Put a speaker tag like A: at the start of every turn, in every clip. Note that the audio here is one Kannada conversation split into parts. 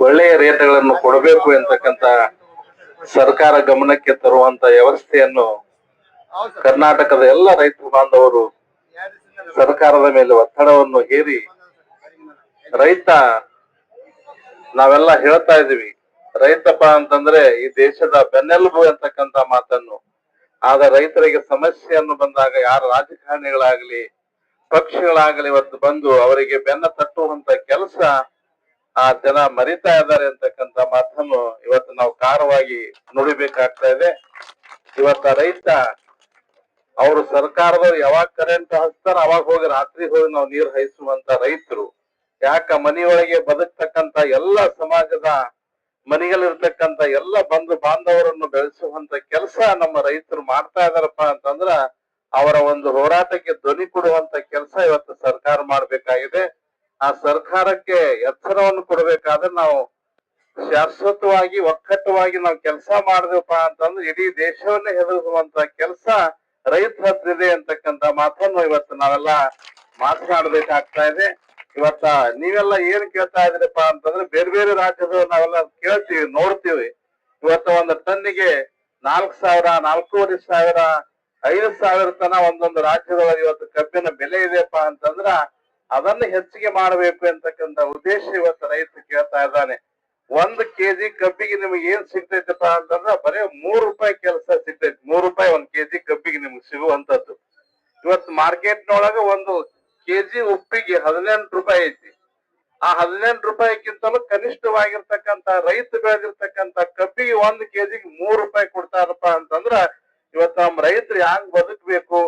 A: ಒಳ್ಳೆಯ ರೇಟ್ಗಳನ್ನು ಕೊಡಬೇಕು ಎಂತಕ್ಕಂತ ಸರ್ಕಾರ ಗಮನಕ್ಕೆ ತರುವಂತ ವ್ಯವಸ್ಥೆಯನ್ನು ಕರ್ನಾಟಕದ ಎಲ್ಲ ರೈತ ಬಾಂಧವರು ಸರ್ಕಾರದ ಮೇಲೆ ಒತ್ತಡವನ್ನು ಹೇರಿ ರೈತ ನಾವೆಲ್ಲ ಹೇಳ್ತಾ ಇದೀವಿ ರೈತಪ್ಪ ಅಂತಂದ್ರೆ ಈ ದೇಶದ ಬೆನ್ನೆಲುಬು ಎಂತಕ್ಕಂತ ಮಾತನ್ನು. ಆಗ ರೈತರಿಗೆ ಸಮಸ್ಯೆಯನ್ನು ಬಂದಾಗ ಯಾರ ರಾಜಕಾರಣಿಗಳಾಗ್ಲಿ ಪಕ್ಷಗಳಾಗಲಿ ಇವತ್ತು ಬಂದು ಅವರಿಗೆ ಬೆನ್ನ ತಟ್ಟುವಂತ ಕೆಲಸ ಆ ಜನ ಮರಿತಾ ಇದ್ದಾರೆ ಅಂತಕ್ಕಂತ ಮಾತನ್ನು ಇವತ್ತು ನಾವು ಕಾರವಾಗಿ ನುಡಿಬೇಕಾಗ್ತಾ ಇದೆ. ಇವತ್ತ ರೈತ, ಅವರು ಸರ್ಕಾರದವ್ರು ಯಾವಾಗ ಕರೆಂಟ್ ಹಚ್ತಾರ ಅವಾಗ ಹೋಗಿ ರಾತ್ರಿ ಹೋಗಿ ನಾವು ನೀರ್ ಹಾಯಿಸುವಂತ ರೈತರು. ಯಾಕ ಮನೆಯೊಳಗೆ ಬದುಕ್ತಕ್ಕಂತ ಎಲ್ಲ ಸಮಾಜದ ಮನೆಯಲ್ಲಿರ್ತಕ್ಕಂತ ಎಲ್ಲ ಬಂಧು ಬಾಂಧವರನ್ನು ಬೆಳೆಸುವಂತ ಕೆಲಸ ನಮ್ಮ ರೈತರು ಮಾಡ್ತಾ ಇದಾರಪ್ಪ ಅಂತಂದ್ರ ಅವರ ಒಂದು ಹೋರಾಟಕ್ಕೆ ಧ್ವನಿ ಕೊಡುವಂತ ಕೆಲಸ ಇವತ್ತು ಸರ್ಕಾರ ಮಾಡ್ಬೇಕಾಗಿದೆ. ಆ ಸರ್ಕಾರಕ್ಕೆ ಎಚ್ಚರವನ್ನು ಕೊಡಬೇಕಾದ್ರೆ ನಾವು ಶಾಶ್ವತವಾಗಿ, ಒಕ್ಕಟ್ಟವಾಗಿ ನಾವು ಕೆಲಸ ಮಾಡಿದೆವಪ್ಪ ಅಂತಂದ್ರೆ ಇಡೀ ದೇಶವನ್ನೇ ಹೆದರಿಸುವಂತ ಕೆಲಸ ರೈತ ಹತ್ತಿದೆ ಅಂತಕ್ಕಂತ ಮಾತನ್ನು ಇವತ್ತು ನಾವೆಲ್ಲ ಮಾತನಾಡ್ಬೇಕಾಗ್ತಾ ಇದೆ. ಇವತ್ತ ನೀವೆಲ್ಲ ಏನ್ ಕೇಳ್ತಾ ಇದ್ರಪ್ಪ ಅಂತಂದ್ರೆ ಬೇರೆ ಬೇರೆ ರಾಜ್ಯದ ನಾವೆಲ್ಲ ಕೇಳ್ತೀವಿ, ನೋಡ್ತೀವಿ. ಇವತ್ತು ಒಂದು ಟನ್ನಿಗೆ ನಾಲ್ಕು ಸಾವಿರ, ನಾಲ್ಕೂವರೆ ಸಾವಿರ, ಐದು ಸಾವಿರ ತನ ಒಂದೊಂದು ರಾಜ್ಯದೊಳಗೆ ಇವತ್ತು ಕಬ್ಬಿನ ಬೆಲೆ ಇದೆಯಪ್ಪ ಅಂತಂದ್ರ ಅದನ್ನ ಹೆಚ್ಚಿಗೆ ಮಾಡಬೇಕು ಅಂತಕ್ಕಂತ ಉದ್ದೇಶ ಇವತ್ತು ರೈತ ಕೇಳ್ತಾ ಇದ್ದಾನೆ. ಒಂದ್ ಕೆಜಿ ಕಬ್ಬಿಗೆ ನಿಮಗೆ ಏನ್ ಸಿಗ್ತೈತಪ್ಪ ಅಂತಂದ್ರ ಬರೇ ಮೂರ್ ರೂಪಾಯಿ ಕೆಲಸ ಸಿಗ್ತೈತಿ. ಮೂರ್ ರೂಪಾಯಿ ಒಂದ್ ಕೆಜಿ ಕಬ್ಬಿಗೆ ನಿಮ್ಗೆ ಸಿಗುವಂತದ್ದು ಇವತ್ತು ಮಾರ್ಕೆಟ್ನೊಳಗ ಒಂದು ಕೆಜಿ ಉಪ್ಪಿಗೆ ಹದಿನೆಂಟು ರೂಪಾಯಿ ಐತಿ. ಆ ಹದಿನೆಂಟು ರೂಪಾಯಿಗಿಂತಲೂ ಕನಿಷ್ಠವಾಗಿರ್ತಕ್ಕಂತ ರೈತ ಬೆಳೆದಿರ್ತಕ್ಕಂತ ಕಬ್ಬಿಗೆ ಒಂದ್ ಕೆಜಿಗೆ ಮೂರ್ ರೂಪಾಯಿ ಕೊಡ್ತಾರಪ್ಪ ಅಂತಂದ್ರ ಇವತ್ತು ನಮ್ಮ ರೈತರು ಹ್ಯಾಂಗ್ ಬದುಕ್ಬೇಕು?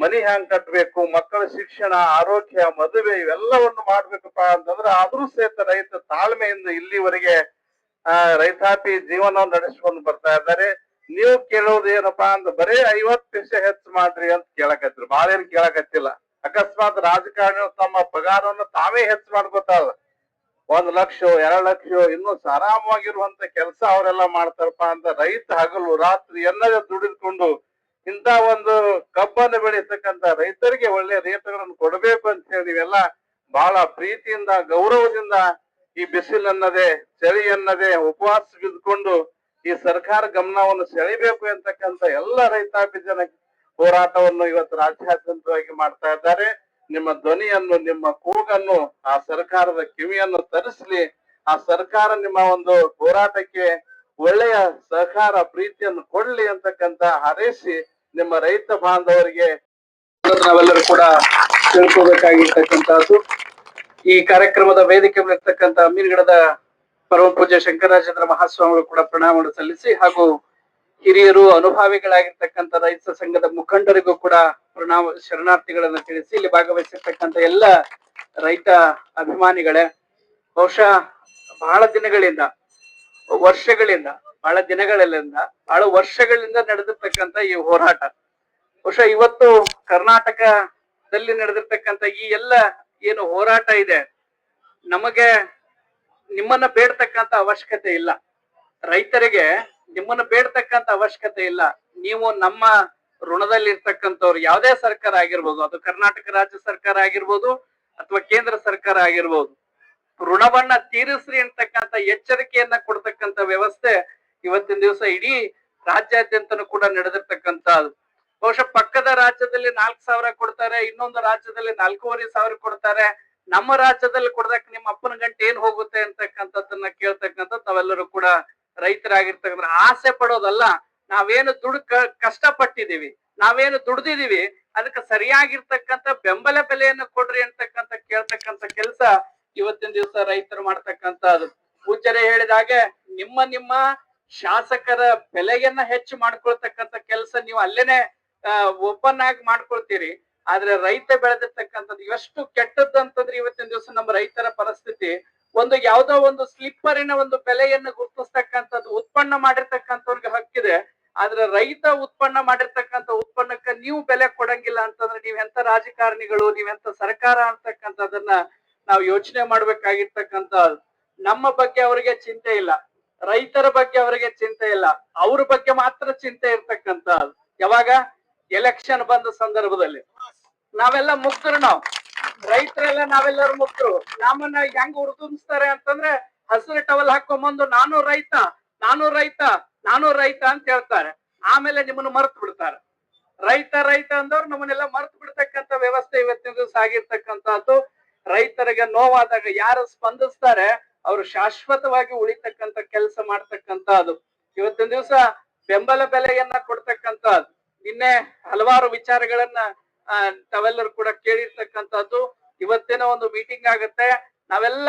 A: ಮನಿ ಹ್ಯಾಂಗ್ ಕಟ್ಬೇಕು, ಮಕ್ಕಳ ಶಿಕ್ಷಣ, ಆರೋಗ್ಯ, ಮದುವೆ ಇವೆಲ್ಲವನ್ನು ಮಾಡ್ಬೇಕಪ್ಪ ಅಂತಂದ್ರೆ ಆದ್ರೂ ಸಹಿತ ರೈತ ತಾಳ್ಮೆಯಿಂದ ಇಲ್ಲಿವರೆಗೆ, ಆ, ರೈತಾಪಿ ಜೀವನ ನಡೆಸಿಕೊಂಡು ಬರ್ತಾ ಇದ್ದಾರೆ. ನೀವು ಕೇಳೋದು ಏನಪ್ಪಾ ಅಂತ ಬರೇ ಐವತ್ ಪೈಸೆ ಹೆಚ್ಚು ಮಾಡ್ರಿ ಅಂತ ಕೇಳಕತ್ರಿ ಬಾಳ ಏನ್ ಕೇಳಕತ್ತಿಲ್ಲ. ಅಕಸ್ಮಾತ್ ರಾಜಕಾರಣಿ ತಮ್ಮ ಪಗಾರವನ್ನು ತಾವೇ ಹೆಚ್ಚು ಮಾಡ್ಕೋತಾರ. ಒಂದ್ ಲಕ್ಷ, ಎರಡ್ ಲಕ್ಷ, ಇನ್ನು ಆರಾಮವಾಗಿರುವಂತ ಕೆಲಸ ಅವರೆಲ್ಲ ಮಾಡ್ತಾರಪ್ಪ ಅಂತ ರೈತ ಹಗಲು ರಾತ್ರಿ ಎಲ್ಲದ ದುಡಿದುಕೊಂಡು ಇಂತ ಒಂದು ಕಬ್ಬನ್ನು ಬೆಳೆಯತಕ್ಕಂತ ರೈತರಿಗೆ ಒಳ್ಳೆ ರೇಟ್ಗಳನ್ನು ಕೊಡಬೇಕು ಅಂತ ಹೇಳಿ ನೀವೆಲ್ಲ ಬಹಳ ಪ್ರೀತಿಯಿಂದ, ಗೌರವದಿಂದ ಈ ಬಿಸಿಲನ್ನದೇ ಚಳಿ ಅನ್ನದೇ ಉಪವಾಸ ಬಿದ್ದುಕೊಂಡು ಈ ಸರ್ಕಾರ ಗಮನವನ್ನು ಸೆಳಿಬೇಕು ಅಂತಕ್ಕಂತ ಎಲ್ಲ ರೈತಾಪಿ ಜನ ಹೋರಾಟವನ್ನು ಇವತ್ತು ರಾಜ್ಯಾದ್ಯಂತವಾಗಿ ಮಾಡ್ತಾ ಇದ್ದಾರೆ. ನಿಮ್ಮ ಧ್ವನಿಯನ್ನು, ನಿಮ್ಮ ಕೂಗನ್ನು, ಆ ಸರ್ಕಾರದ ಕಿವಿಯನ್ನು ತರಿಸ್ಲಿ. ಆ ಸರ್ಕಾರ ನಿಮ್ಮ ಒಂದು ಹೋರಾಟಕ್ಕೆ ಒಳ್ಳೆಯ ಸಹಕಾರ ಪ್ರೀತಿಯನ್ನು ಕೊಡ್ಲಿ ಅಂತಕ್ಕಂತ ಹಾರೈಸಿ ನಿಮ್ಮ ರೈತ ಬಾಂಧವರಿಗೆ ನಾವೆಲ್ಲರೂ ಕೂಡ ತಿಳ್ಕೋಬೇಕಾಗಿರ್ತಕ್ಕಂಥದ್ದು. ಈ ಕಾರ್ಯಕ್ರಮದ ವೇದಿಕೆ ಇರ್ತಕ್ಕಂತ ಅಮೀರ್ಗಡದ ಪರಮ ಪೂಜ್ಯ ಶಂಕರಾಚಂದ್ರ ಮಹಾಸ್ವಾಮಿಗಳು ಕೂಡ ಪ್ರಣಾಮವನ್ನು ಸಲ್ಲಿಸಿ ಹಾಗೂ ಹಿರಿಯರು, ಅನುಭಾವಿಗಳಾಗಿರ್ತಕ್ಕಂಥ ರೈತ ಸಂಘದ ಮುಖಂಡರಿಗೂ ಕೂಡ ಪ್ರಣಾಮ, ಶರಣಾರ್ಥಿಗಳನ್ನು ತಿಳಿಸಿ ಇಲ್ಲಿ ಭಾಗವಹಿಸಿರ್ತಕ್ಕಂಥ ಎಲ್ಲ ರೈತ ಅಭಿಮಾನಿಗಳೇ, ಬಹುಶಃ ಬಹಳ ದಿನಗಳಿಂದ ವರ್ಷಗಳಿಂದ, ಬಹಳ ದಿನಗಳಿಂದ ಬಹಳ ವರ್ಷಗಳಿಂದ ನಡೆದಿರ್ತಕ್ಕಂಥ ಈ ಹೋರಾಟ. ಬಹುಶಃ ಇವತ್ತು ಕರ್ನಾಟಕದಲ್ಲಿ ನಡೆದಿರ್ತಕ್ಕಂಥ ಈ ಎಲ್ಲ ಏನು ಹೋರಾಟ ಇದೆ, ನಮಗೆ ನಿಮ್ಮನ್ನ ಬೇಡ್ತಕ್ಕಂತ ಅವಶ್ಯಕತೆ ಇಲ್ಲ. ರೈತರಿಗೆ ನಿಮ್ಮನ್ನ ಬೇಡ್ತಕ್ಕಂತ ಅವಶ್ಯಕತೆ ಇಲ್ಲ. ನೀವು ನಮ್ಮ ಋಣದಲ್ಲಿ ಇರ್ತಕ್ಕಂಥವ್ರು ಯಾವುದೇ ಸರ್ಕಾರ ಆಗಿರ್ಬೋದು, ಅದು ಕರ್ನಾಟಕ ರಾಜ್ಯ ಸರ್ಕಾರ ಆಗಿರ್ಬೋದು ಅಥವಾ ಕೇಂದ್ರ ಸರ್ಕಾರ ಆಗಿರ್ಬೋದು ಋಣವನ್ನ ತೀರಿಸ್ರಿ ಅಂತಕ್ಕಂಥ ಎಚ್ಚರಿಕೆಯನ್ನ ಕೊಡ್ತಕ್ಕಂಥ ವ್ಯವಸ್ಥೆ ಇವತ್ತಿನ ದಿವಸ ಇಡೀ ರಾಜ್ಯಾದ್ಯಂತನೂ ಕೂಡ ನಡೆದಿರ್ತಕ್ಕಂಥ ಬಹುಶಃ ಪಕ್ಕದ ರಾಜ್ಯದಲ್ಲಿ ನಾಲ್ಕ್ ಸಾವಿರ ಕೊಡ್ತಾರೆ, ಇನ್ನೊಂದು ರಾಜ್ಯದಲ್ಲಿ ನಾಲ್ಕೂವರೆ ಸಾವಿರ ಕೊಡ್ತಾರೆ. ನಮ್ಮ ರಾಜ್ಯದಲ್ಲಿ ಕೊಡದಕ್ಕೆ ನಿಮ್ಮ ಅಪ್ಪನ ಗಂಟೆ ಏನ್ ಹೋಗುತ್ತೆ ಅಂತಕ್ಕಂಥದ್ದನ್ನ ಕೇಳ್ತಕ್ಕಂಥ ತಾವೆಲ್ಲರೂ ಕೂಡ ರೈತರಾಗಿರ್ತಕ್ಕಂಥ ಆಸೆ ಪಡೋದಲ್ಲ, ನಾವೇನು ದುಡ್ ಕಷ್ಟ ಕಷ್ಟಪಟ್ಟಿದೀವಿ ನಾವೇನು ದುಡ್ದಿದೀವಿ ಅದಕ್ಕೆ ಸರಿಯಾಗಿರ್ತಕ್ಕಂಥ ಬೆಂಬಲ ಬೆಲೆಯನ್ನು ಕೊಡ್ರಿ ಅಂತಕ್ಕಂಥ ಕೇಳ್ತಕ್ಕಂಥ ಕೆಲಸ ಇವತ್ತಿನ ದಿವಸ ರೈತರು ಮಾಡ್ತಕ್ಕಂತ ಅದು. ಹೇಳಿದ ಹಾಗೆ ನಿಮ್ಮ ನಿಮ್ಮ ಶಾಸಕರ ಬೆಲೆಯನ್ನ ಹೆಚ್ಚು ಮಾಡ್ಕೊಳ್ತಕ್ಕಂತ ಕೆಲಸ ನೀವು ಅಲ್ಲೇನೆ ಓಪನ್ ಆಗಿ ಮಾಡ್ಕೊಳ್ತೀರಿ. ಆದ್ರೆ ರೈತ ಬೆಳೆದಿರ್ತಕ್ಕಂಥದ್ದು ಎಷ್ಟು ಕೆಟ್ಟದ್ದು ಅಂತಂದ್ರೆ ಇವತ್ತಿನ ದಿವಸ ನಮ್ಮ ರೈತರ ಪರಿಸ್ಥಿತಿ. ಒಂದು ಯಾವ್ದೋ ಒಂದು ಸ್ಲಿಪ್ಪರಿನ ಒಂದು ಬೆಲೆಯನ್ನು ಗುರುತಿಸ್ತಕ್ಕಂಥದ್ದು ಉತ್ಪನ್ನ ಮಾಡಿರ್ತಕ್ಕಂಥವ್ರಿಗೆ ಹಕ್ಕಿದೆ. ಆದ್ರೆ ರೈತ ಉತ್ಪನ್ನ ಮಾಡಿರ್ತಕ್ಕಂಥ ಉತ್ಪನ್ನಕ್ಕೆ ನೀವು ಬೆಲೆ ಕೊಡಂಗಿಲ್ಲ ಅಂತಂದ್ರೆ ನೀವೆಂತ ರಾಜಕಾರಣಿಗಳು ನೀವೆಂತ ಸರ್ಕಾರ ಅಂತಕ್ಕಂಥದನ್ನ ನಾವು ಯೋಚನೆ ಮಾಡ್ಬೇಕಾಗಿರ್ತಕ್ಕಂತ ನಮ್ಮ ಬಗ್ಗೆ ಅವರಿಗೆ ಚಿಂತೆ ಇಲ್ಲ. ರೈತರ ಬಗ್ಗೆ ಅವರಿಗೆ ಚಿಂತೆ ಇಲ್ಲ. ಅವ್ರ ಬಗ್ಗೆ ಮಾತ್ರ ಚಿಂತೆ ಇರ್ತಕ್ಕಂತ ಯಾವಾಗ? ಎಲೆಕ್ಷನ್ ಬಂದ ಸಂದರ್ಭದಲ್ಲಿ. ನಾವೆಲ್ಲ ಮುಕ್ತರು ನಾವು. ರೈತರೆಲ್ಲ ನಾವೆಲ್ಲರೂ ಮುಕ್ತರು ನಮ್ಮನ್ನ ಹೆಂಗ್ ಹುರಿದುಂಬಿಸ್ತಾರೆ ಅಂತಂದ್ರೆ
B: ಹಸಿರು ಟವಲ್ ಹಾಕೊಂಬಂದು ನಾನು ರೈತ ನಾನು ರೈತ ನಾನು ರೈತ ಅಂತ ಹೇಳ್ತಾರೆ. ಆಮೇಲೆ ನಿಮ್ಮನ್ನು ಮರ್ತು ಬಿಡ್ತಾರೆ. ರೈತ ರೈತ ಅಂದವ್ರು ನಮ್ಮನ್ನೆಲ್ಲ ಮರ್ತು ಬಿಡ್ತಕ್ಕಂತ ವ್ಯವಸ್ಥೆ ಇವತ್ತಿನ ದಿವಸ ಆಗಿರ್ತಕ್ಕಂಥದ್ದು. ರೈತರಿಗೆ ನೋವಾದಾಗ ಯಾರು ಸ್ಪಂದಿಸ್ತಾರೆ, ಅವರು ಶಾಶ್ವತವಾಗಿ ಉಳಿತಕ್ಕಂತ ಕೆಲಸ ಮಾಡ್ತಕ್ಕಂಥದ್ದು ಇವತ್ತಿನ ದಿವಸ ಬೆಂಬಲ ಬೆಲೆಯನ್ನ ಕೊಡ್ತಕ್ಕಂಥದ್ದು ನಿನ್ನೆ ಹಲವಾರು ವಿಚಾರಗಳನ್ನ ತಾವೆಲ್ಲರೂ ಕೂಡ ಕೇಳಿರ್ತಕ್ಕಂಥದ್ದು. ಇವತ್ತಿನ ಒಂದು ಮೀಟಿಂಗ್ ಆಗುತ್ತೆ. ನಾವೆಲ್ಲ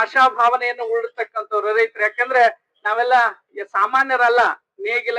B: ಆಶಾ ಭಾವನೆಯನ್ನು ಉಳಿರ್ತಕ್ಕಂಥವ್ರು ರೈತರು. ಯಾಕಂದ್ರೆ ನಾವೆಲ್ಲ ಸಾಮಾನ್ಯರಲ್ಲ, ನೇಗಿಲ